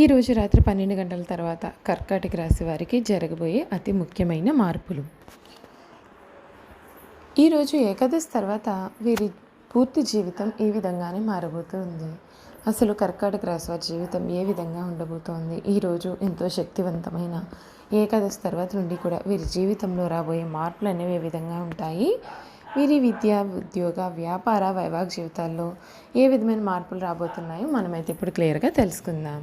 ఈరోజు రాత్రి పన్నెండు గంటల తర్వాత కర్కాటక రాశి వారికి జరగబోయే అతి ముఖ్యమైన మార్పులు. ఈరోజు ఏకాదశి తర్వాత వీరి పూర్తి జీవితం ఈ విధంగానే మారబోతుంది. అసలు కర్కాటక రాశి వారి జీవితం ఏ విధంగా ఉండబోతోంది? ఈరోజు ఎంతో శక్తివంతమైన ఏకాదశి తర్వాత నుండి కూడా వీరి జీవితంలో రాబోయే మార్పులు అనేవి ఏ విధంగా ఉంటాయి? వీరి విద్య ఉద్యోగ వ్యాపార వైవాహిక జీవితాల్లో ఏ విధమైన మార్పులు రాబోతున్నాయో మనమైతే ఇప్పుడు క్లియర్గా తెలుసుకుందాం.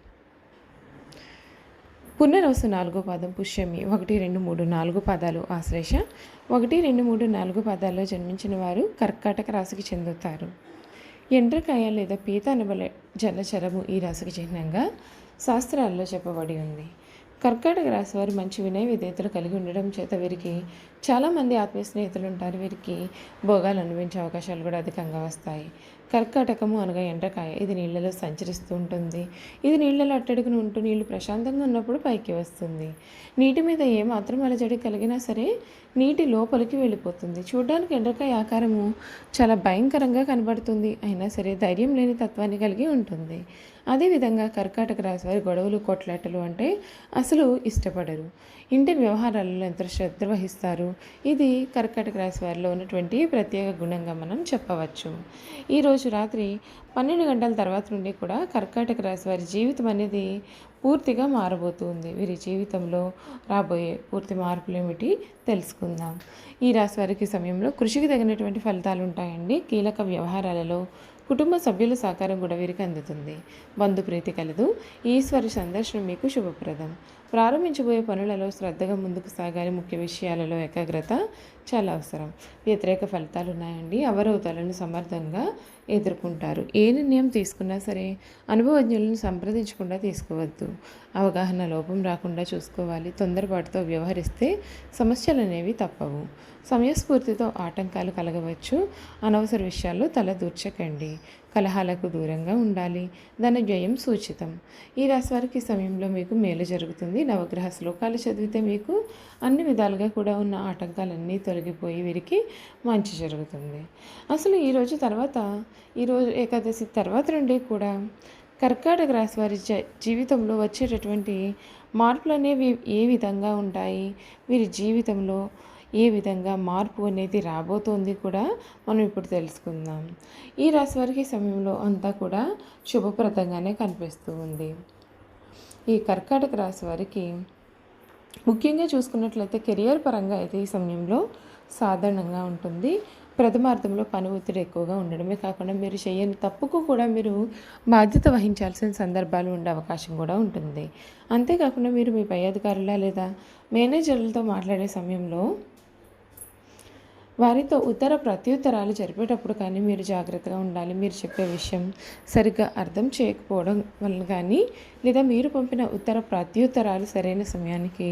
పునరోసు నాలుగో పాదం పుష్యమి. ఒకటి రెండు మూడు నాలుగు పాదాలు ఆశ్లేష. ఒకటి రెండు మూడు నాలుగు పాదాల్లో జన్మించిన వారు కర్కాటక రాశికి చెందుతారు. ఎండ్రకాయ లేదా పీత అనబలే జలచరము ఈ రాశికి చిహ్నంగా శాస్త్రాల్లో చెప్పబడి ఉంది. కర్కాటక రాశి వారు మంచి వినయ విధేయతలు కలిగి ఉండడం చేత వీరికి చాలామంది ఆత్మీయ స్నేహితులు ఉంటారు. వీరికి భోగాలు అనుభవించే అవకాశాలు కూడా అధికంగా వస్తాయి. కర్కాటకము అనగా ఎండ్రకాయ ఇది నీళ్ళలో సంచరిస్తూ ఉంటుంది. ఇది నీళ్ళలో అట్టడుగున ఉంటూ నీళ్ళు ప్రశాంతంగా ఉన్నప్పుడు పైకి వస్తుంది. నీటి మీద ఏమాత్రం అలజడి కలిగినా సరే నీటి లోపలికి వెళ్ళిపోతుంది. చూడడానికి ఎండ్రకాయ ఆకారము చాలా భయంకరంగా కనబడుతుంది. అయినా సరే ధైర్యం లేని తత్వాన్ని కలిగి ఉంటుంది. అదేవిధంగా కర్కాటక రాశి వారి గొడవలు కొట్లాటలు అంటే అసలు ఇష్టపడరు. ఇంటి వ్యవహారాలలో ఎంత శ్రద్ధ వహిస్తారు? ఇది కర్కాటక రాశి వారిలో ఉన్నటువంటి ప్రత్యేక గుణంగా మనం చెప్పవచ్చు. ఈరోజు రాత్రి పన్నెండు గంటల తర్వాత నుండి కూడా కర్కాటక రాశి వారి జీవితం అనేది పూర్తిగా మారబోతుంది. వీరి జీవితంలో రాబోయే పూర్తి మార్పులు ఏమిటి తెలుసుకుందాం. ఈ రాశి వారికి సమయంలో కృషికి తగినటువంటి ఫలితాలు ఉంటాయండి. కీలక వ్యవహారాలలో కుటుంబ సభ్యుల సహకారం కూడా వీరికి అందుతుంది. బంధుప్రీతి కలదు. ఈశ్వరి సందర్శనం మీకు శుభప్రదం. ప్రారంభించబోయే పనులలో శ్రద్ధగా ముందుకు సాగాలి. ముఖ్య విషయాలలో ఏకాగ్రత చాలా అవసరం. వ్యతిరేక ఫలితాలు ఉన్నాయండి అవరోధాలను సమర్థంగా ఎదుర్కొంటారు. ఏ నిర్ణయం తీసుకున్నా సరే అనుభవజ్ఞులను సంప్రదించకుండా తీసుకోవద్దు. అవగాహన లోపం రాకుండా చూసుకోవాలి. తొందరపాటుతో వ్యవహరిస్తే సమస్యలు అనేవి తప్పవు. సమయస్ఫూర్తితో ఆటంకాలు కలగవచ్చు. అనవసర విషయాల్లో తల దూర్చకండి. కలహాలకు దూరంగా ఉండాలి. దాని వ్యయం సూచితం. ఈ రాశి వారికి సమయంలో మీకు మేలు జరుగుతుంది. నవగ్రహ శ్లోకాలు చదివితే మీకు అన్ని విధాలుగా కూడా ఉన్న ఆటంకాలన్నీ తొలగిపోయి వీరికి మంచి జరుగుతుంది. అసలు ఈరోజు తర్వాత ఈరోజు ఏకాదశి తర్వాత నుండి కూడా కర్కాటక రాశి వారి జీవితంలో వచ్చేటటువంటి మార్పులు అనేవి ఏ విధంగా ఉంటాయి? వీరి జీవితంలో ఏ విధంగా మార్పు అనేది రాబోతోంది కూడా మనం ఇప్పుడు తెలుసుకుందాం. ఈ రాశి వారికి సమయంలో అంతా కూడా శుభప్రదంగానే కనిపిస్తూ ఉంది. ఈ కర్కాటక రాశి వారికి ముఖ్యంగా చూసుకున్నట్లయితే కెరియర్ పరంగా అయితే ఈ సమయంలో సాధారణంగా ఉంటుంది. ప్రథమార్థంలో పని ఒత్తిడి ఎక్కువగా ఉండడమే కాకుండా మీరు చేయని తప్పుకు కూడా మీరు బాధ్యత వహించాల్సిన సందర్భాలు ఉండే అవకాశం కూడా ఉంటుంది. అంతేకాకుండా మీరు మీ పై అధికారుల లేదా మేనేజర్లతో మాట్లాడే సమయంలో వారితో ఉత్తర ప్రత్యుత్తరాలు జరిపేటప్పుడు కానీ మీరు జాగ్రత్తగా ఉండాలి. మీరు చెప్పే విషయం సరిగ్గా అర్థం చేయకపోవడం వలన కానీ లేదా మీరు పంపిన ఉత్తర ప్రత్యుత్తరాలు సరైన సమయానికి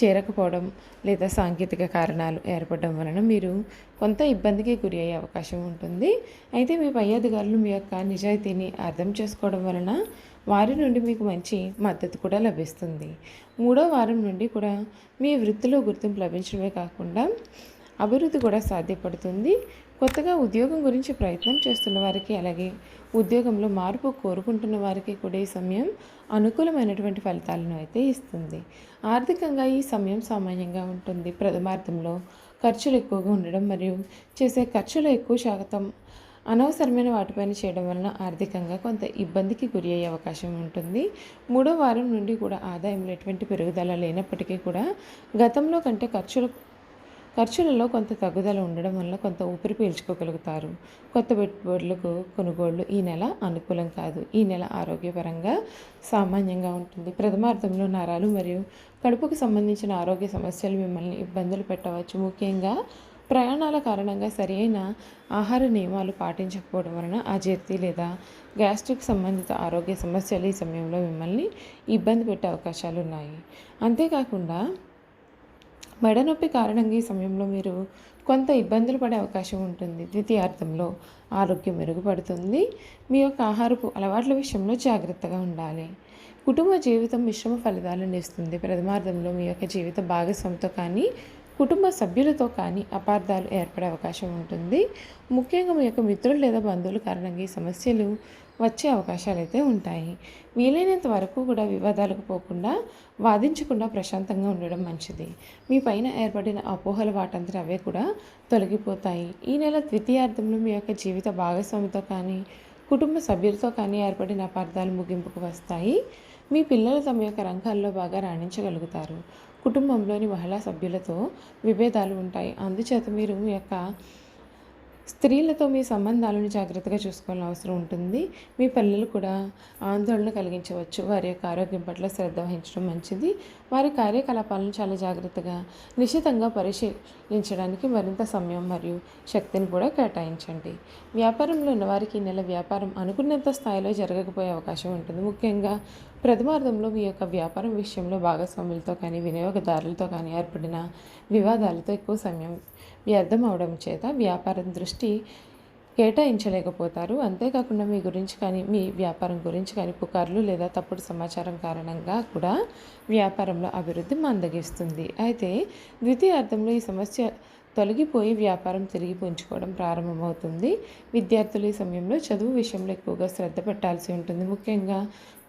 చేరకపోవడం లేదా సాంకేతిక కారణాలు ఏర్పడడం వలన మీరు కొంత ఇబ్బందికి గురి అయ్యే అవకాశం ఉంటుంది. అయితే మీ పై అధికారులు మీ యొక్క నిజాయితీని అర్థం చేసుకోవడం వలన వారి నుండి మీకు మంచి మద్దతు కూడా లభిస్తుంది. మూడో వారం నుండి కూడా మీ వృత్తిలో గుర్తింపు లభించడమే కాకుండా అభివృద్ధి కూడా సాధ్యపడుతుంది. కొత్తగా ఉద్యోగం గురించి ప్రయత్నం చేస్తున్న వారికి అలాగే ఉద్యోగంలో మార్పు కోరుకుంటున్న వారికి కూడా ఈ సమయం అనుకూలమైనటువంటి ఫలితాలను అయితే ఇస్తుంది. ఆర్థికంగా ఈ సమయం సామాన్యంగా ఉంటుంది. ప్రథమార్థంలో ఖర్చులు ఎక్కువగా ఉండడం మరియు చేసే ఖర్చులు ఎక్కువ శాతం అనవసరమైన వాటిపైన చేయడం వలన ఆర్థికంగా కొంత ఇబ్బందికి గురి అయ్యే అవకాశం ఉంటుంది. మూడో వారం నుండి కూడా ఆదాయంలో ఎటువంటి పెరుగుదల లేనప్పటికీ కూడా గతంలో కంటే ఖర్చులు ఖర్చులలో కొంత తగ్గుదల ఉండడం వల్ల కొంత ఊపిరి పీల్చుకోగలుగుతారు. కొత్త పెట్టుబడులకు కొనుగోళ్ళు ఈ నెల అనుకూలం కాదు. ఈ నెల ఆరోగ్యపరంగా సామాన్యంగా ఉంటుంది. ప్రథమార్థంలో నరాలు మరియు కడుపుకు సంబంధించిన ఆరోగ్య సమస్యలు మిమ్మల్ని ఇబ్బందులు పెట్టవచ్చు. ముఖ్యంగా ప్రయాణాల కారణంగా సరైన ఆహార నియమాలు పాటించకపోవడం వలన అజీర్తి లేదా గ్యాస్ట్రిక్ సంబంధిత ఆరోగ్య సమస్యలు ఈ సమయంలో మిమ్మల్ని ఇబ్బంది పెట్టే అవకాశాలు ఉన్నాయి. అంతేకాకుండా మెడనొప్పి కారణంగా ఈ సమయంలో మీరు కొంత ఇబ్బందులు పడే అవకాశం ఉంటుంది. ద్వితీయార్థంలో ఆరోగ్యం మెరుగుపడుతుంది. మీ యొక్క ఆహారపు అలవాట్ల విషయంలో జాగ్రత్తగా ఉండాలి. కుటుంబ జీవితం మిశ్రమ ఫలితాలను ఇస్తుంది. ప్రథమార్థంలో మీ యొక్క జీవిత భాగస్వామితో కానీ కుటుంబ సభ్యులతో కానీ అపార్థాలు ఏర్పడే అవకాశం ఉంటుంది. ముఖ్యంగా మీ యొక్క మిత్రులు లేదా బంధువుల కారణంగా ఈ సమస్యలు వచ్చే అవకాశాలు అయితే ఉంటాయి. వీలైనంత వరకు కూడా వివాదాలకు పోకుండా వాదించకుండా ప్రశాంతంగా ఉండడం మంచిది. మీ పైన ఏర్పడిన అపోహల వాటంతట అవే కూడా తొలగిపోతాయి. ఈ నెల ద్వితీయార్థంలో మీ యొక్క జీవిత భాగస్వామితో కానీ కుటుంబ సభ్యులతో కానీ ఏర్పడిన అపార్థాలు ముగింపుకు వస్తాయి. మీ పిల్లలు తమ యొక్క రంగాల్లో బాగా రాణించగలుగుతారు. కుటుంబంలోని మహిళా సభ్యులతో విభేదాలు ఉంటాయి. అందుచేత మీరు మీ యొక్క స్త్రీలతో మీ సంబంధాలను జాగ్రత్తగా చూసుకోవాల్సిన అవసరం ఉంటుంది. మీ పిల్లలు కూడా ఆందోళన కలిగించవచ్చు. వారి యొక్క ఆరోగ్యం పట్ల శ్రద్ధ వహించడం మంచిది. వారి కార్యకలాపాలను చాలా జాగ్రత్తగా నిశ్చితంగా పరిశీలించడానికి మరింత సమయం మరియు శక్తిని కూడా కేటాయించండి. వ్యాపారంలో ఉన్న వారికి ఈ నెల వ్యాపారం అనుకున్నంత స్థాయిలో జరగకపోయే అవకాశం ఉంటుంది. ముఖ్యంగా ప్రథమార్థంలో మీ యొక్క వ్యాపారం విషయంలో భాగస్వాములతో కానీ వినియోగదారులతో కానీ ఏర్పడిన వివాదాలతో ఎక్కువ సమయం వ్యర్థం అవడం చేత వ్యాపారం దృష్టి కేటాయించలేకపోతారు. అంతేకాకుండా మీ గురించి కానీ మీ వ్యాపారం గురించి కానీ పుకార్లు లేదా తప్పుడు సమాచారం కారణంగా కూడా వ్యాపారంలో అభివృద్ధి మందగిస్తుంది. అయితే ద్వితీయ అర్థంలో ఈ సమస్య తొలగిపోయి వ్యాపారం తిరిగి పుంజుకోవడం ప్రారంభమవుతుంది. విద్యార్థులు ఈ సమయంలో చదువు విషయంలో ఎక్కువగా శ్రద్ధ పెట్టాల్సి ఉంటుంది. ముఖ్యంగా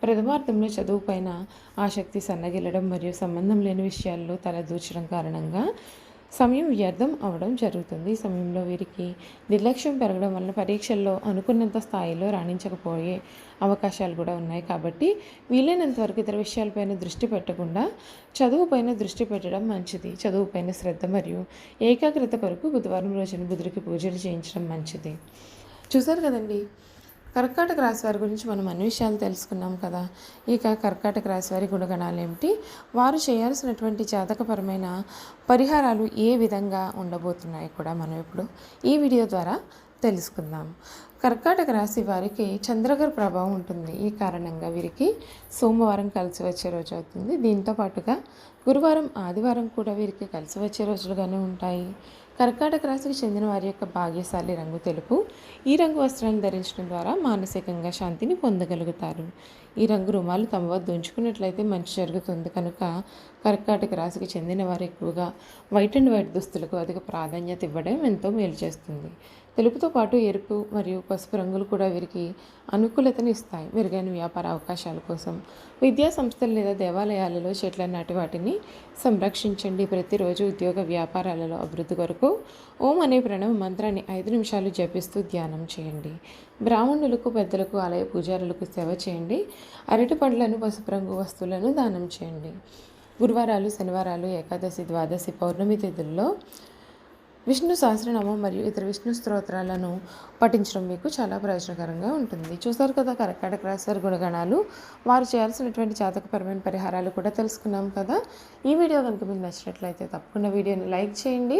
ప్రథమార్థంలో చదువు పైన ఆసక్తి సన్నగిల్లడం మరియు సంబంధం లేని విషయాల్లో తలదూచడం కారణంగా సమయం వ్యర్థం అవడం జరుగుతుంది. ఈ సమయంలో వీరికి నిర్లక్ష్యం పెరగడం వలన పరీక్షల్లో అనుకున్నంత స్థాయిలో రాణించకపోయే అవకాశాలు కూడా ఉన్నాయి. కాబట్టి వీలైనంత వరకు ఇతర విషయాలపైన దృష్టి పెట్టకుండా చదువుపైన దృష్టి పెట్టడం మంచిది. చదువుపైన శ్రద్ధ మరియు ఏకాగ్రత కొరకు బుధవారం రోజున బుధుడికి పూజలు చేయించడం మంచిది. చూసారు కదండి? కర్కాటక రాశి వారి గురించి మనం అన్ని విషయాలు తెలుసుకున్నాం కదా. ఇక కర్కాటక రాశి వారి గుణగణాలు ఏమిటి? వారు చేయాల్సినటువంటి జాతకపరమైన పరిహారాలు ఏ విధంగా ఉండబోతున్నాయి కూడా మనం ఇప్పుడు ఈ వీడియో ద్వారా తెలుసుకుందాం. కర్కాటక రాశి వారికి చంద్రగర్ ప్రభావం ఉంటుంది. ఈ కారణంగా వీరికి సోమవారం కలిసి వచ్చే రోజు అవుతుంది. దీంతో పాటుగా గురువారం ఆదివారం కూడా వీరికి కలిసి వచ్చే రోజులుగానే ఉంటాయి. కర్కాటక రాశికి చెందిన వారి యొక్క భాగ్యశాలి రంగు తెలుపు. ఈ రంగు వస్త్రాన్ని ధరించడం ద్వారా మానసికంగా శాంతిని పొందగలుగుతారు. ఈ రంగు రుమాలు తమ వద్ద ఉంచుకున్నట్లయితే మంచి జరుగుతుంది. కనుక కర్కాటక రాశికి చెందిన వారు ఎక్కువగా వైట్ అండ్ వైట్ దుస్తులకు అధిక ప్రాధాన్యత ఇవ్వడం ఎంతో మేలు చేస్తుంది. తెలుపుతో పాటు ఎరుపు మరియు పసుపు రంగులు కూడా వీరికి అనుకూలతను ఇస్తాయి. మెరుగైన వ్యాపార అవకాశాల కోసం విద్యా సంస్థలు లేదా దేవాలయాలలో చెట్ల నాటి వాటిని సంరక్షించండి. ప్రతిరోజు ఉద్యోగ వ్యాపారాలలో అభివృద్ధి కొరకు ఓం అనే ప్రణవ మంత్రాన్ని ఐదు నిమిషాలు జపిస్తూ ధ్యానం చేయండి. బ్రాహ్మణులకు పెద్దలకు ఆలయ పూజారులకు సేవ చేయండి. అరటి పండ్లను పసుపు రంగు వస్తువులను దానం చేయండి. గురువారాలు శనివారాలు ఏకాదశి ద్వాదశి పౌర్ణమి తిథుల్లో విష్ణు సహస్రనామం మరియు ఇతర విష్ణు స్తోత్రాలను పఠించడం మీకు చాలా ప్రయోజనకరంగా ఉంటుంది. చూసారు కదా కర్కాటక రాశి గుణగణాలు. వారు చేయాల్సినటువంటి జాతకపరమైన పరిహారాలు కూడా తెలుసుకున్నాం కదా. ఈ వీడియో కనుక మీకు నచ్చినట్లయితే తప్పకుండా వీడియోని లైక్ చేయండి.